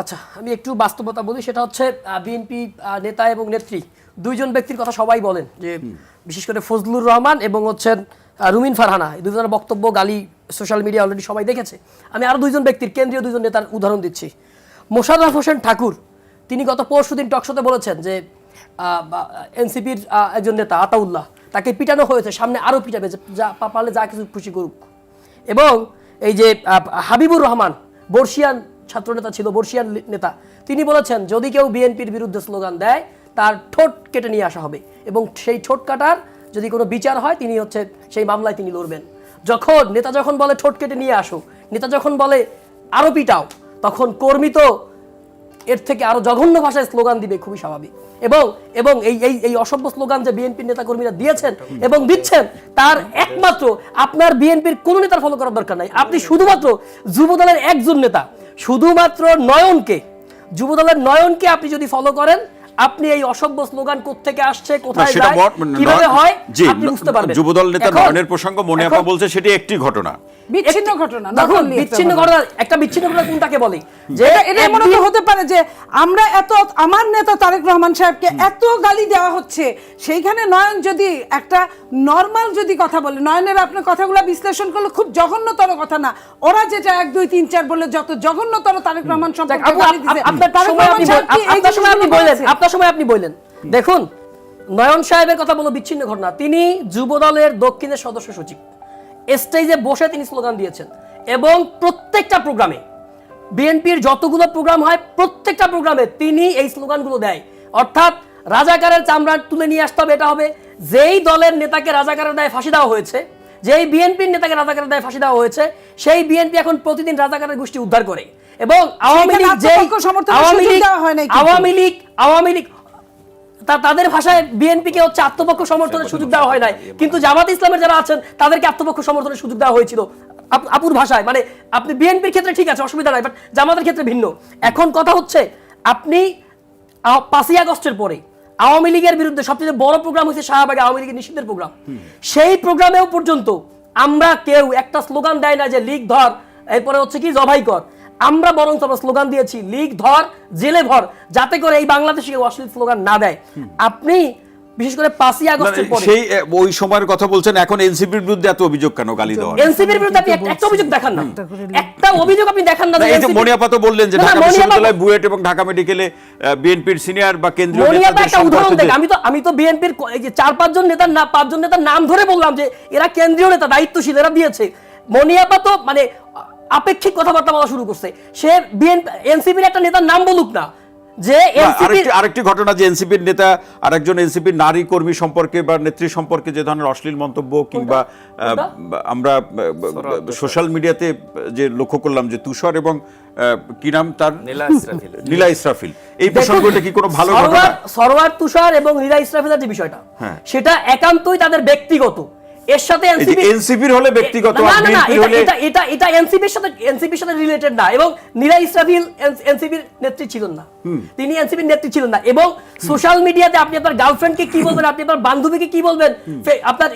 আচ্ছা আমি একটু বাস্তবতা বলি সেটা হচ্ছে বিএনপি নেতা এবং নেত্রী দুইজন ব্যক্তির কথা সবাই বলেন যে বিশেষ করে ফজলুর রহমান এবং হচ্ছেন রুমিন ফারহানা এই দুজনের বক্তব্য গালি সোশ্যাল মিডিয়া অলরেডি সবাই দেখেছে। আমি আরও দুইজন ব্যক্তির কেন্দ্রীয় দুজন নেতার উদাহরণ দিচ্ছি। মোশাররফ হোসেন ঠাকুর তিনি গত পরশু দিন টকশোতে বলেছেন যে এনসিপির একজন নেতা আতাউল্লাহ তাকে পিটানো হয়েছে সামনে আরও পিটাবে যে পারলে যা কিছু খুশি করুক। এবং এই যে হাবিবুর রহমান বর্ষিয়ান ছাত্রনেতা ছিল বর্ষিয়ান নেতা। তিনি বলেছেন, যদি কেউ বিএনপির বিরুদ্ধে স্লোগান দেয়, তার ঠোঁট কেটে নিয়ে আসা হবে এবং সেই ঠোঁট কাটার যদি কোনো বিচার হয়, তিনি হচ্ছে সেই মামলায় তিনি লড়বেন। যখন নেতা যখন বলে, ঠোঁট কেটে নিয়ে আসো, নেতা যখন বলে আরও পিটাও তখন কর্মী তো এর থেকে আরও জঘন্য ভাষায় স্লোগান দিবে, খুবই স্বাভাবিক। এবং এবং এই এই এই অসভ্য স্লোগান যে বিএনপির নেতাকর্মীরা দিয়েছেন এবং দিচ্ছেন, তার একমাত্র আপনার বিএনপির কোনো নেতার ফলো করার দরকার নাই। আপনি শুধুমাত্র যুবদলের একজন নেতা। শুধুমাত্র নয়নকে যুবদলের নয়নকে আপনি যদি ফলো করেন আপনি এই অসভ্য স্লোগান কোত্থেকে আসছে কোথায় যায় কীভাবে হয় আপনি বুঝতে পারবেন। যুবদল নেতা নয়নের প্রসঙ্গ মনে আপা বলছে সেটি একটি ঘটনা। বিচ্ছিন্ন ঘটনা দেখুন বিচ্ছিন্ন ঘটনা একটা বিচ্ছিন্ন ঘটনা কোনটাকে বলে? যে এটা এমন হতে পারে যে আমরা এত আমার নেতা তারেক রহমান সাহেবকে এত গালি দেওয়া হচ্ছে সেইখানে নয়ন যদি একটা নর্মাল যদি কথা বলে নয়নের আপনার কথাগুলো বিশ্লেষণ করলে খুব জঘন্যতর কথা না ওরা যেটা এক দুই তিন চার বলে যত জঘন্যতর তারেক রহমান সম্পর্কে আপনার তারেক সময় রহমান আপনি সাহেব আপনি বললেন আপনার সময় আপনি বললেন, দেখুন, নয়ন সাহেবের কথা বলো, বিচ্ছিন্ন ঘটনা। তিনি যুবদলের দক্ষিণের সদস্য সচিব। স্টেজে বসে তিনি স্লোগান দিয়েছেন এবং প্রত্যেকটা প্রোগ্রামে, বিএনপির যতগুলো প্রোগ্রাম হয়, প্রত্যেকটা প্রোগ্রামে তিনি এই স্লোগানগুলো দেয়। অর্থাৎ রাজাকারের চামড়া তুলে নিয়ে আসতে হবে, এটা হবে। যেই দলের নেতাকে রাজাকারের দায়ে, ফাঁসি দেওয়া হয়েছে যেই বিএনপির নেতাকে রাজাকারের দায়ে ফাঁসি দেওয়া হয়েছে সেই বিএনপি এখন প্রতিদিন রাজাকারের গোষ্ঠী উদ্ধার করে। এবং আওয়ামী লীগ সমর্থনের আওয়ামী লীগ দেওয়া হয় নাই কিন্তু। আওয়ামী লীগ আওয়ামী লীগ তাদের ভাষায় বিএনপিকে হচ্ছে আত্মপক্ষ সমর্থনের সুযোগ দেওয়া হয় নাই। কিন্তু জামাত ইসলামের যারা আছেন তাদেরকে আত্মপক্ষ সমর্থনের সুযোগ দেওয়া হয়েছিল আপ- আপুর ভাষায়। মানে আপনি বিএনপির ক্ষেত্রে ঠিক আছে অসুবিধা নাই বাট জামাতের ক্ষেত্রে ভিন্ন। এখন কথা হচ্ছে আপনি পাঁচই আগস্টের পরে আওয়ামী লীগের বিরুদ্ধে সবচেয়ে বড় প্রোগ্রাম হচ্ছে শাহবাগে আওয়ামী লীগের নিষিদ্ধের প্রোগ্রাম। সেই প্রোগ্রামেও পর্যন্ত আমরা কেউ একটা স্লোগান দেয় না যে লীগ ধর এরপরে হচ্ছে কি জবাই কর। আমরা বরং আমরা স্লোগান দিয়েছি লীগ ধর জেলে ভর যাতে করে এই বাংলাদেশে অশ্লীল স্লোগান না দেয়। আপনি বিশেষ করে পাঁচই আগস্টের মানে পরে। সেই ওই সময়ের কথা বলছেন এখন এনসিপির বিরুদ্ধে এত অভিযোগ কেন গালি দেওয়া এনসিপির বিরুদ্ধে আপনি একটা- অভিযোগ দেখান না। একটা অভিযোগ আপনি দেখান না এই যে মনিয়াপা তো বললেন যে ঢাকা বিশ্ববিদ্যালয় বুয়েট এবং ঢাকা মেডিকেলে বিএনপির সিনিয়র বা কেন্দ্রীয় নেতাদের একটা উদাহরণ দেখ। আমি তো আমি তো বিএনপির এই যে চার পাঁচজন নেতার না পাঁচজন নেতার নাম ধরে বললাম যে এরা কেন্দ্রীয় নেতা দায়িত্বশীল এরা দিয়েছে। মনিয়াপা তো মানে আপেক্ষিক কথাবার্তা বলা শুরু করছে। সে বিএনপি এনসিপির একটা নেতার নাম বলুক না। যে আরেকটি আরেকটি ঘটনা যে এনসিপির নেতা আরেকজন এনসিপির নারী কর্মী সম্পর্কে বা নেত্রী সম্পর্কে যে ধরনের অশ্লীল মন্তব্য কিংবা আহ, আমরা সোশ্যাল মিডিয়াতে যে লক্ষ্য করলাম যে তুষার এবং আহ, কি নাম তার? নীলা ইসরাফিল। নীলা ইসরাফিল। এই প্রসঙ্গটা কি কোনো ভালো ঘটনা? সরওয়ার সরওয়ার তুষার এবং নীলা ইসরাফিলের যে বিষয়টা হ্যাঁ। সেটা একান্তই তাদের ব্যক্তিগত। এর সাথে এনসিপি এনসিপির হলে ব্যক্তিগত না, না, এটা- এটা এটা এনসিপির সাথে এনসিপির সাথে রিলেটেড না এবং নীলা ইসরাফিল এনসিপির নেত্রী ছিলেন না। তিনি এনসিপির নেত্রী ছিলেন না এবং সোশ্যাল মিডিয়াতে আপনি আপনার গার্লফ্রেন্ডকে কি বলবেন আপনি আপনার বান্ধবীকে কি বলবেন আপনার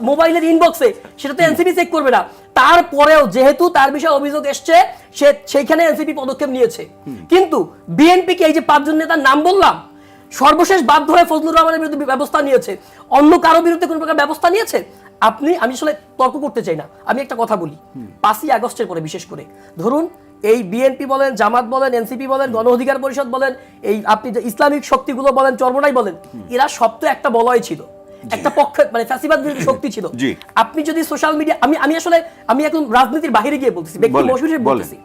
মোবাইলের ইনবক্সে সেটা তো এনসিপি চেক করবে না। তারপরেও যেহেতু তার বিষয়ে অভিযোগ এসছে সে সেইখানে এনসিপি পদক্ষেপ নিয়েছে। কিন্তু বিএনপিকে এই যে পাঁচজন নেতার নাম বললাম সর্বশেষ বাধ্য হয়ে ফজলুর রহমানের বিরুদ্ধে ব্যবস্থা নিয়েছে। অন্য কারও বিরুদ্ধে কোনো প্রকার ব্যবস্থা নিয়েছে? আপনি আমি আসলে তর্ক করতে চাই না। আমি একটা কথা বলি। পাঁচই আগস্টের পরে বিশেষ করে। ধরুন এই বিএনপি বলেন জামাত বলেন এনসিপি বলেন গণ অধিকার পরিষদ বলেন এই আপনি যে ইসলামিক শক্তিগুলো বলেন চর্মনাই বলেন এরা সব তো একটা বলয় ছিল। একটা পক্ষে মানে ফ্যাসিবাদ বিরোধী শক্তি ছিল। আপনি যদি সোশ্যাল মিডিয়া আমি আমি আসলে আমি এখন রাজনীতির বাইরে গিয়ে বলতেছি ব্যক্তি মশহুর বলতেছি।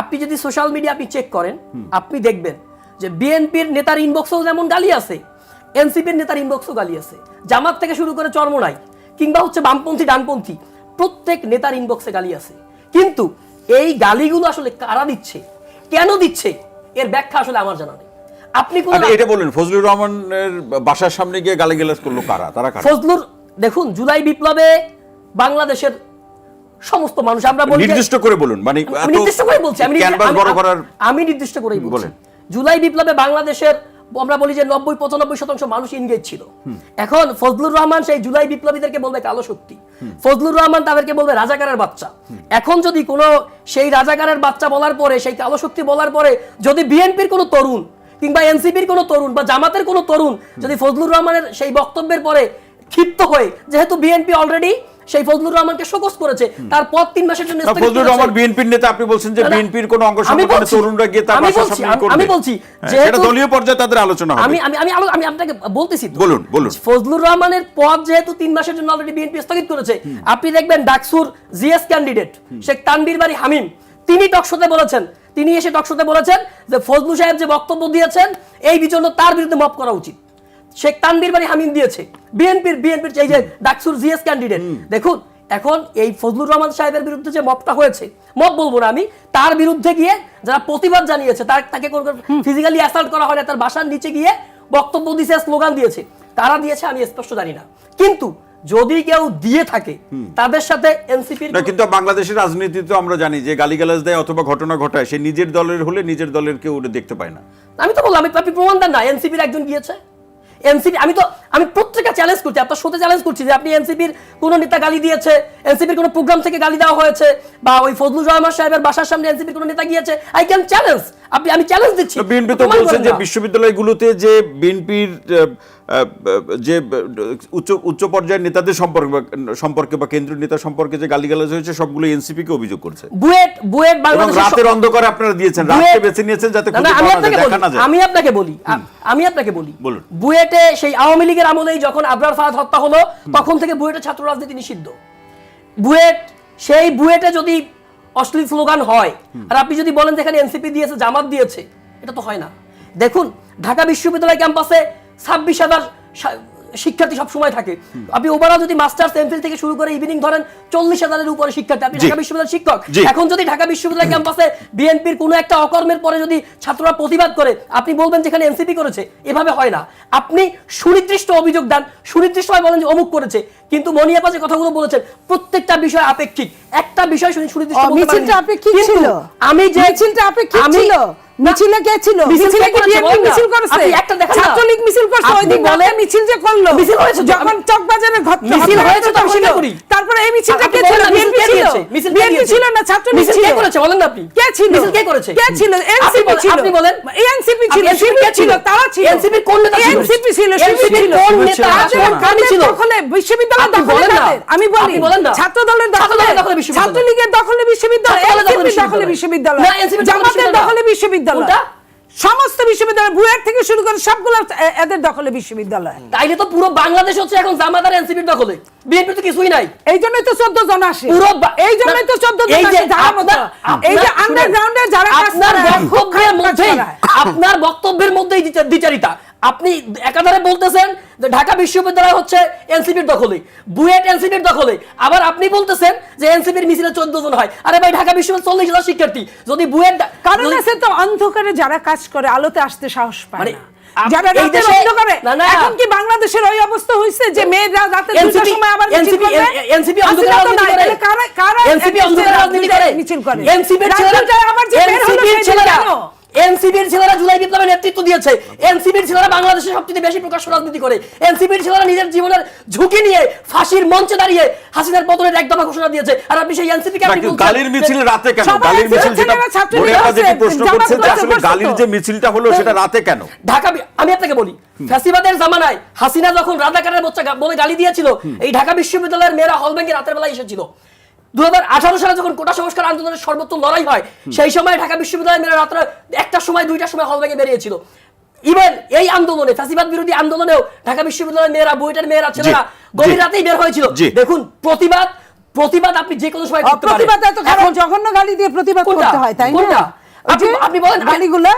আপনি যদি সোশ্যাল মিডিয়া আপনি চেক করেন আপনি দেখবেন যে বিএনপির নেতার ইনবক্সেও যেমন গালি আছে এনসিপির নেতার ইনবক্সও গালি আছে। জামাত থেকে শুরু করে চর্মনাই। কিংবা হচ্ছে বামপন্থী ডানপন্থী প্রত্যেক নেতার ইনবক্সে গালি আছে। কিন্তু এই গালিগুলো আসলে কারা দিচ্ছে? কেন দিচ্ছে? এর ব্যাখ্যা আসলে আমার জানা নেই। আপনি কোন আচ্ছা, এটা বলেন ফজলুর রহমানের বাসার সামনে গিয়ে গালিগালাজ করল কারা? তারা কারা? ফজলুর দেখুন জুলাই বিপ্লবে বাংলাদেশের সমস্ত মানুষ আমরা বলি নির্দিষ্ট করে বলুন মানে নির্দিষ্ট করে বলছি আমি আমি নির্দিষ্ট করেই বলছি। জুলাই বিপ্লবে বাংলাদেশের আমরা বলি যে নব্বই, পঁচানব্বই শতাংশ মানুষ ইনগেজ ছিল। এখন ফজলুর রহমান সেই জুলাই বিপ্লবীদেরকে বলবে কালো শক্তি ফজলুর রহমান তাদেরকে বলবে রাজাকারের বাচ্চা। এখন যদি কোনো সেই রাজাকারের বাচ্চা বলার পরে, সেই কালো শক্তি বলার পরে, যদি বিএনপির কোনো তরুণ কিংবা এনসিপির কোনো তরুণ বা জামাতের কোনো তরুণ যদি ফজলুর রহমানের সেই বক্তব্যের পরে ক্ষিপ্ত হয়ে, যেহেতু বিএনপি অলরেডি সেই ফজলুর রহমানকে শোকস করেছে। তার পর তিন মাসের জন্য ফজলুর রহমান বিএনপির নেতা আপনি বলছেন যে বিএনপির কোন অঙ্গ সংগঠনের তরুণরা গিয়ে তার আমি বাসা আমি- করবে। আমি বলছি, হ্যাঁ, যেহেতু- সেটা দলীয় পর্যায়ে তাদের আলোচনা হবে। আমি আমি আমি আমি আপনাকে বলতেছি বলুন, বলুন। ফজলুর রহমানের পদ যেহেতু তিন মাসের জন্য অলরেডি বিএনপি স্থগিত করেছে আপনি দেখবেন ডাকসুর জিএস ক্যান্ডিডেট শেখ তানবীর বাড়ি হামিম তিনি টকশোতে বলেছেন তিনি এসে টকশোতে বলেছেন যে ফজলু সাহেব যে বক্তব্য দিয়েছেন এই জন্য তার বিরুদ্ধে মপ করা উচিত। শেখ তানবীর বাড়ি হামিম দিয়েছে। বিএনপির বিএনপির এই যে ডাকসুর জিএস ক্যান্ডিডেট দেখুন এখন এই ফজলুর রহমান সাহেবের বিরুদ্ধে যে মপটা হয়েছে মপ বলব না আমি তার বিরুদ্ধে গিয়ে যারা প্রতিবাদ জানিয়েছে তার তাকে ফিজিক্যালি অ্যাসাল্ট করা হয় না তার বাসার নিচে গিয়ে বক্তব্য দিয়েছে স্লোগান দিয়েছে। তারা দিয়েছে আমি স্পষ্ট জানি না। কিন্তু যদি কেউ দিয়ে থাকে তাদের সাথে এনসিপির কিন্তু বাংলাদেশের রাজনীতিতে আমরা জানি যে গালিগালাজ দেয় অথবা ঘটনা ঘটায় সে নিজের দলের হলে নিজের দলের কেউ দেখতে পায় না। আমি তো বললাম আমি আপনি প্রমাণ দেন না এনসিপির একজন গিয়েছে। এনসিপি আমি তো আমি প্রত্যেকটা চ্যালেঞ্জ করছি আপনার সাথে চ্যালেঞ্জ করছি যে আপনি এনসিপির কোনো নেতা গালি দিয়েছে এনসিপির কোনো প্রোগ্রাম থেকে গালি দেওয়া হয়েছে বা ওই ফজলুর রহমান সাহেবের বাসার সামনে এনসিপির কোনো নেতা গিয়েছে আই ক্যান চ্যালেঞ্জ আপনি আমি চ্যালেঞ্জ দিচ্ছি বিএনপি তো বলছেন যে। বিশ্ববিদ্যালয়গুলোতে যে বিএনপির যে উচ্চ উচ্চ পর্যায়ের নেতাদের সম্পর্কে সম্পর্কে বা কেন্দ্রীয় নেতা সম্পর্কে যে গালিগালাজ হয়েছে সবগুলো এনসিপি কে অভিযোগ করছে। বুয়েট বুয়েট এবং বাংলাদেশের রাতের অন্ধকারে আপনারা দিয়েছেন রাতকে বেছে নিয়েছেন যাতে খুঁজে আমি পাওয়া আপনাকে যায় বলি দেখা না যায়। আমি আপনাকে বলি আমি আপনাকে বলি। বুয়েটে সেই আওয়ামী লীগের আমলেই যখন আবরার ফাহাদ হত্যা হলো তখন থেকে বুয়েটে ছাত্র রাজনীতি নিষিদ্ধ। বুয়েট সেই বুয়েটে যদি অশ্লীল স্লোগান হয় আর আপনি যদি বলেন যেখানে এনসিপি দিয়েছে জামাত দিয়েছে এটা তো হয় না। দেখুন ঢাকা বিশ্ববিদ্যালয় ক্যাম্পাসে ছাব্বিশ হাজার শিক্ষার্থী সব সময় থাকে আপনি ওভারঅল যদি মাস্টার্স এমফিল থেকে শুরু করে ইভিনিং ধরেন চল্লিশ হাজারের উপরে শিক্ষার্থী আপনি ঢাকা বিশ্ববিদ্যালয়ের শিক্ষক। এখন যদি ঢাকা বিশ্ববিদ্যালয় ক্যাম্পাসে বিএনপির কোনো একটা অকর্মের পরে যদি ছাত্ররা প্রতিবাদ করে আপনি বলবেন যেখানে এনসিপি করেছে এভাবে হয় না। আপনি সুনির্দিষ্ট অভিযোগ দেন সুনির্দিষ্টভাবে বলেন যে অমুক করেছে। কিন্তু মনিয়াপা যে কথাগুলো বলেছেন প্রত্যেকটা বিষয় আপেক্ষিক। একটা বিষয় শুনি সুনির্দিষ্ট আমি যে আপেক্ষিক আমি- ছিল। মিছিলে কে ছিল মিছিল কি বিএনপি মিছিল করেছে। আপনি একটা দেখান ছাত্রলীগ মিছিল করছে ওই দিন রাতে মিছিল যে করল। মিছিল হয়েছে যখন চকবাজারে ঘট- মিছিল হয়েছে তো করি। তারপরে এই মিছিলটা কে ছিল? বিএনপি ছিল। মিছিল বিএনপি ছিল না ছাত্রলীগ ছিল কে করেছে? বলেন আপনি। কে ছিল? মিছিল কে করেছে? কে ছিল? এনসিপি ছিল। আপনি বলেন। এনসিপি ছিল কে ছিল তারা ছিল। এনসিপি কোন নেতা ছিল? এনসিপি ছিল ছিল। কোন নেতা কাদের ছিল? দখলে বিশ্ববিদ্যালয় দখলে? আমি বলি বলেন। না। ছাত্র দলের দখলে ছাত্রলীগের দখলে বিশ্ববিদ্যালয়। দখলে বিশ্ববিদ্যালয়। না, দখলে বিশ্ববিদ্যালয়। বিশ্ববিদ্যালয়। সমস্ত বিশ্ববিদ্যালয় বুয়েট থেকে শুরু করে সবগুলো এদের দখলে বিশ্ববিদ্যালয়। তাইলে তো পুরো বাংলাদেশ হচ্ছে এখন জামাদার আর এনসিপির দখলে। বিএনপি তো কিছুই নাই। এই জন্যই তো চোদ্দ জন আসে। পুরো এই জন্যই তো চোদ্দ জন এই যে আসে যারা এই যে আন্ডারগ্রাউন্ডে যারা আপনার বক্তব্যের করায়। আপনার বক্তব্যের মধ্যেই বিচারিতা। দ্বিচারিতা আপনি একাধারে বলতেছেন যে ঢাকা বিশ্ববিদ্যালয় হচ্ছে এনসিপির দখলে বুয়েট এনসিপির দখলে। আবার আপনি বলতেছেন যে এনসিপির মিছিলে চোদ্দ জন হয়। আরে ভাই ঢাকা বিশ্ববিদ্যালয় চল্লিশ হাজার শিক্ষার্থী। যদি বুয়েট কারণ আছে তো অন্ধকারে যারা কাজ করে আলোতে আসতে সাহস পায় মানে না। আপ- যারা এই রাতের দেশে- অন্ধকারে না, না। এখন কি বাংলাদেশের ওই অবস্থা হয়েছে যে মেয়েরা রাতে দুটার সময় আবার মিছিল NCP করবে? NCP হাসিনা অন্ধকারে রাজনীতি করে। কারা কারা NCP অন্ধকারে রাজনীতি করে। মিছিল করে NCP ছেলেরা- আবার যে বের হলো NCP এনসিপির ছেলেরা জুলাই বিপ্লবের নেতৃত্ব দিয়েছে। এনসিপির ছেলেরা বাংলাদেশে সবচেয়ে বেশি প্রকাশ্য রাজনীতি করে। এনসিপির ছেলেরা নিজের জীবনের ঝুঁকি নিয়ে ফাঁসির মঞ্চে দাঁড়িয়ে হাসিনার পতনের এক দফা ঘোষণা দিয়েছে। আর আপনি সেই এনসিপি কে আপনি গালির মিছিল রাতে কেন? গালির মিছিল যেটা ছেলেরা ছাত্রলীগ আপা যেটি আছে, প্রশ্ন করছেন যে আসলে গালির যে মিছিলটা হলো সেটা রাতে কেন? ঢাকা আমি আপনাকে বলি ফ্যাসিবাদের জামানায় হাসিনা যখন রাজাকারের বাচ্চা বলে গালি দিয়েছিল এই ঢাকা বিশ্ববিদ্যালয়ের মেয়েরা হল ব্যাংকে রাতের বেলা এসেছিল। দু সালে যখন কোটা সংস্কার আন্দোলনের সর্বোচ্চ লড়াই হয় সেই সময় ঢাকা বিশ্ববিদ্যালয়ের মেয়েরা রাত্রে একটার সময় দুইটার সময় হল ব্যাংকে বেরিয়েছিল। ইভেন এই আন্দোলনে ফ্যাসিবাদ বিরোধী আন্দোলনেও ঢাকা বিশ্ববিদ্যালয়ের মেয়েরা বুয়েটের মেয়েরা ছেলেরা গভীর রাতেই বের হয়েছিল। দেখুন প্রতিবাদ প্রতিবাদ আপনি যে কোনো সময় করতে প্রতিবাদ এত খারাপ জঘন্য গালি দিয়ে প্রতিবাদ? করতে হয় তাই না? আপনি- আপনি বলেন, গালিগুলা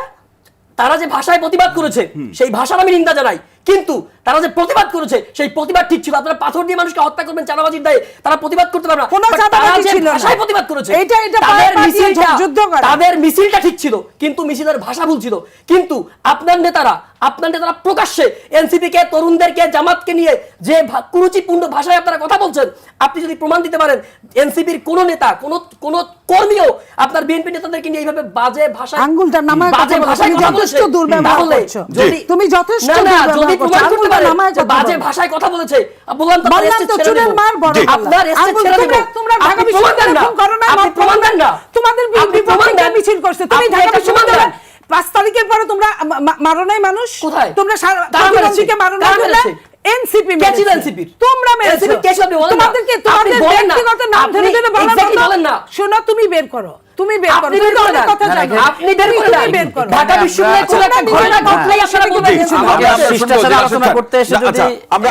তারা যে ভাষায় প্রতিবাদ করেছে সেই ভাষার আমি নিন্দা জানাই। কিন্তু তারা যে প্রতিবাদ করেছে সেই প্রতিবাদ ঠিক ছিল। আপনারা পাথর দিয়ে মানুষকে হত্যা করবেন চাঁদাবাজির দায়ে তারা প্রতিবাদ করতে পারবে না। ভাষায় প্রতিবাদ করেছে এইটা- এটা তাদের মিছিলটা তাদের মিছিলটা ঠিক ছিল কিন্তু মিছিলের ভাষা ভুল ছিল। কিন্তু আপনার নেতারা আপনার নেতারা প্রকাশ্যে এনসিপি কে তরুণদেরকে জামাতকে নিয়ে যে কুরুচিপূর্ণ ভাষায় আপনারা কথা বলছেন আপনি যদি প্রমাণ দিতে পারেন এনসিপির কোন নেতা কোন কোন কর্মীও আপনার বিএনপি নেতাদেরকে নিয়ে এইভাবে বাজে ভাষা আঙ্গুলটা নামায় বাজে ভাষায় যথেষ্ট দুর্ব্যবহার করছ। যদি তুমি যথেষ্ট না না যদি প্রমাণ করতে বাজে ভাষায় কথা বলেছে বললাম তো। মার বড় আপনার তোমরা- ঢাকা না। প্রমাণ দেন না। তোমাদের বিপক্ষে। মিছিল করছে তুমি ঢাকা বিশ্ববিদ্যালয়ে। পাঁচ তারিখের পরে তোমরা মারো নাই মানুষ কোথায়? তোমরা মারো নাই? এনসিপি ক্যাচিল এনসিপির তোমরা এনসিপি ক্যাচিল কে আপনি বলেন তোমাদেরকে তোমাদের বলেন না। ব্যক্তিগত নাম ধরে ধরে বলা বলেন না। শোনো তুমি বের করো। তুমি বের করো। আপনি তুমি বের তো করে কথা জানো। আপনি বের করে তুমি বের করো। ঢাকা বিশ্ববিদ্যালয়ের কোনো একটা ঘটনা ঘটলেই আসলে করেছে। শিষ্টাচার আলোচনা করতে এসে আচ্ছা যদি আমরা